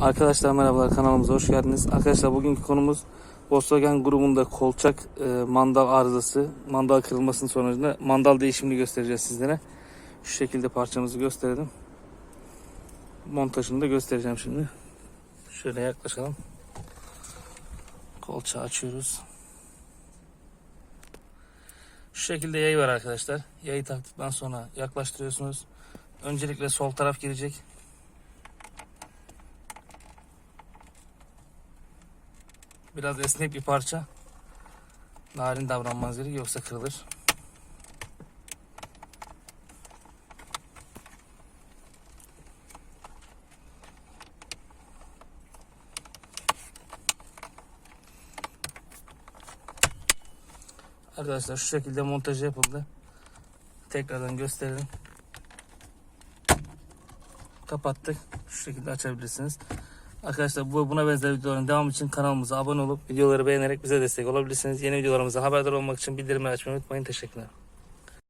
Arkadaşlar merhabalar kanalımıza hoş geldiniz. Arkadaşlar bugünkü konumuz Volkswagen grubunda kolçak e, mandal arızası, mandal kırılmasının sonucunda mandal değişimini göstereceğiz sizlere. Şu şekilde parçamızı gösterelim. Montajını da göstereceğim şimdi. Şöyle yaklaşalım. Kolçağı açıyoruz. Şu şekilde yayı var arkadaşlar. Yayı taktıktan sonra yaklaştırıyorsunuz. Öncelikle sol taraf girecek. Biraz esnek bir parça. Narin davranmanız gerekiyor yoksa kırılır. Arkadaşlar şu şekilde montaj yapıldı. Tekrardan gösterelim. Kapattık. Şu şekilde açabilirsiniz. Arkadaşlar bu buna benzer videoların devamı için kanalımıza abone olup videoları beğenerek bize destek olabilirsiniz. Yeni videolarımıza haberdar olmak için bildirimleri açmayı unutmayın. Teşekkürler.